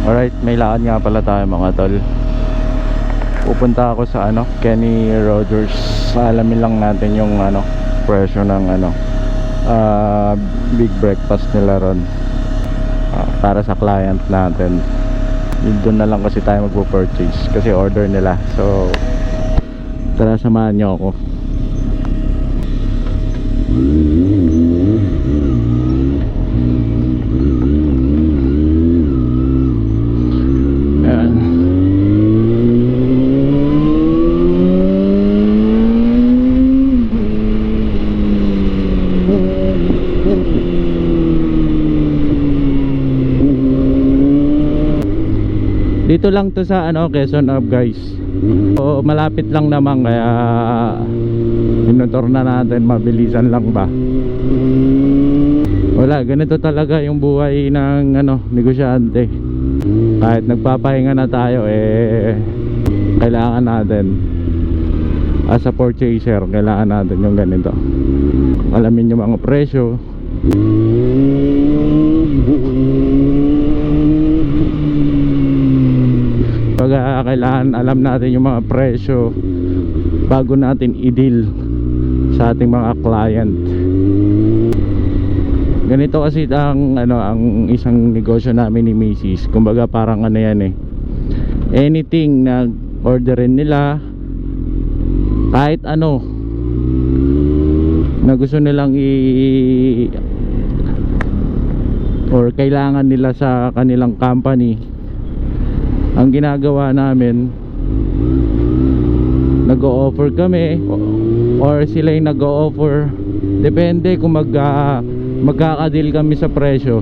Alright, may lakad nga pala tayo mga tol. Pupunta ako sa ano, Kenny Rogers. Alamin lang natin yung ano, presyo ng ano, ah, big breakfast nila ron. Ah, para sa client natin. Doon na lang kasi tayo magpo-purchase kasi order nila. So, tara samahan niyo ako. Ayan. Dito lang to sa ano Quezon Up guys. So, malapit lang naman kaya minutor na natin mabilisan lang ba. Wala, ganito talaga yung buhay ng ano, negosyante. Kahit nagpapahinga na tayo eh kailangan natin as a purchaser, kailangan natin yung ganito. Alamin yung mga presyo. Ah, kailangan alam natin yung mga presyo bago natin i-deal sa ating mga client. Ganito kasi ang ano ang isang negosyo namin ni Macy's. Kumbaga parang ano yan eh. Anything na orderin nila kahit ano na gusto nilang i or kailangan nila sa kanilang company ang ginagawa namin nag-o-offer kami or sila yung nag-o-offer. Depende kung mag ah, magkakadil kami sa presyo.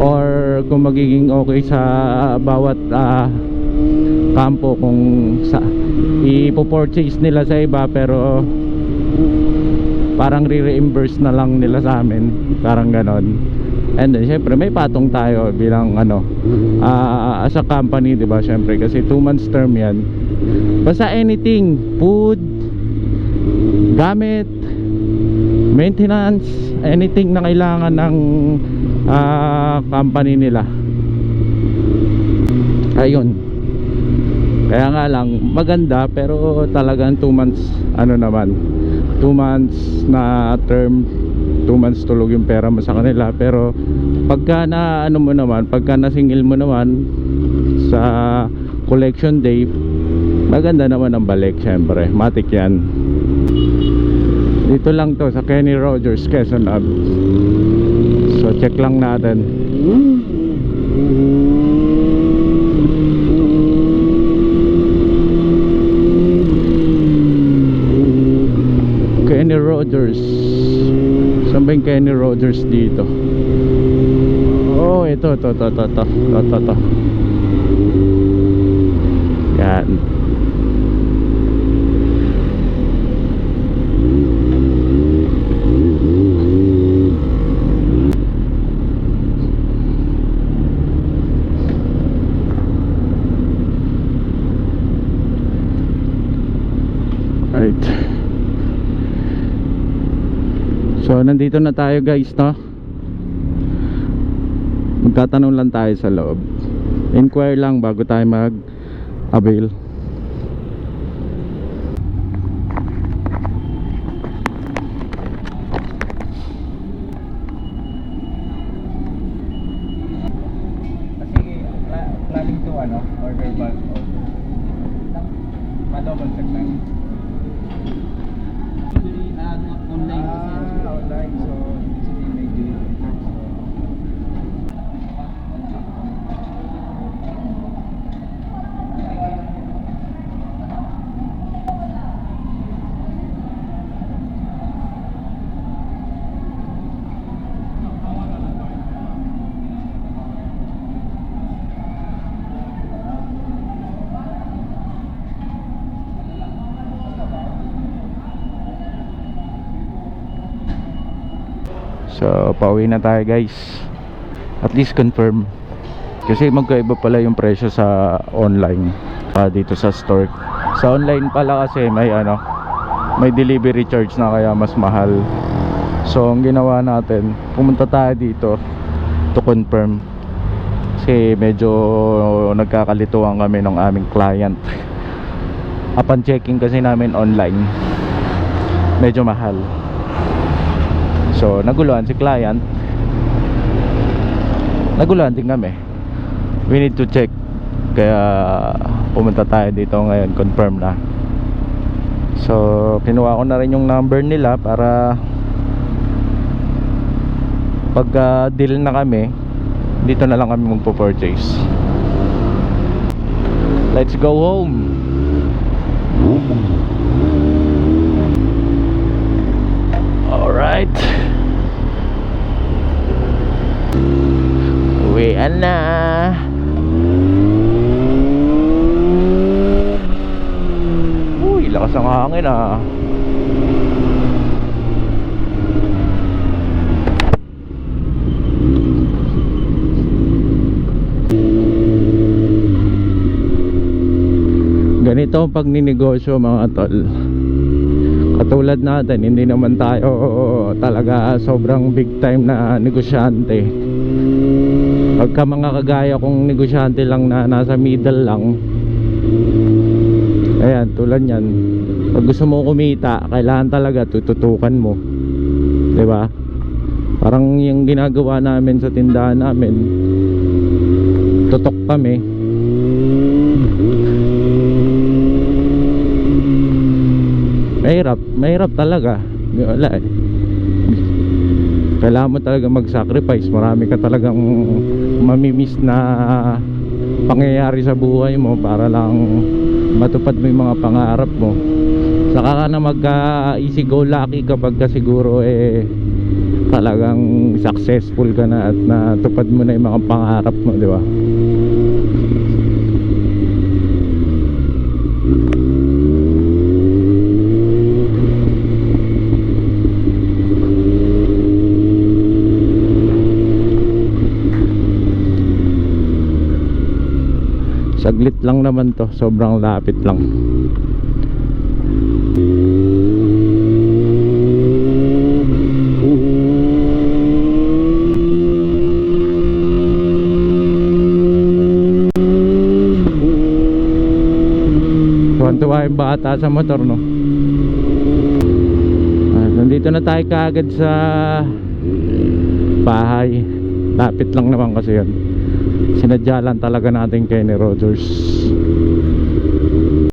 Or kung magiging okay sa bawat ah, kampo kung sa ipo-purchase nila sa iba pero parang re-reimburse na lang nila sa amin. Parang ganon and then syempre may patong tayo bilang ano ah, as a company di ba? Syempre kasi 2 months term yan. Basta anything food gamit maintenance anything na kailangan ng ah, company nila. Ayun. Kaya nga lang maganda pero talagang 2 months ano naman 2 months na term 2 months tulog yung pera mo sa kanila. Pero pagka na ano mo naman pagka na single mo naman sa collection day maganda naman ang balik syempre. Matik yan. Dito lang to sa Kenny Rogers Quezon Ave so check lang natin Rogers. Saan ba yung Kenny Rogers dito? Oh ito ito ito ito ito ito, ito. yan. So nandito na tayo guys no. Magtatanong lang tayo sa loob. Inquire lang bago tayo mag avail. Kasi pla- planning to ano, order bulk So, pauwi na tayo guys. At least confirm. Kasi magkaiba pala yung presyo sa online. Uh, dito sa store. Sa online pala kasi may ano, may delivery charge na kaya mas mahal. So, ang ginawa natin, pumunta tayo dito to confirm. Kasi medyo nagkakalituan kami ng aming client. Upon checking kasi namin online, medyo mahal. So naguluhan si client. Naguluhan din kami. We need to check. Kaya pumunta tayo dito ngayon, confirm na. So kinuha ko na rin yung number nila para pag uh, deal na kami, dito na lang kami magpo-purchase. Let's go home. Ooh. na uy lakas ng hangin ah. Ganito ang pagninegosyo mga tol. Katulad natin hindi naman tayo talaga sobrang big time na negosyante pagka mga kagaya kong negosyante lang na nasa middle lang. Ayan tulad yan pag gusto mo kumita kailangan talaga tututukan mo. Ba? Diba? parang yung ginagawa namin sa tindahan namin tutok kami. Mahirap mahirap talaga. Wala eh. Kailangan mo talaga mag sacrifice marami ka talagang mamimiss na pangyayari sa buhay mo para lang matupad mo yung mga pangarap mo. Saka ka na magka easy go lucky kapag ka siguro eh talagang successful ka na at natupad mo na yung mga pangarap mo di ba? lang naman to sobrang lapit lang. Tuwa yung bata sa motor no? Ah, nandito na tayo kaagad sa bahay. Lapit lang naman kasi yun sinadya lang talaga natin kay ni Rogers.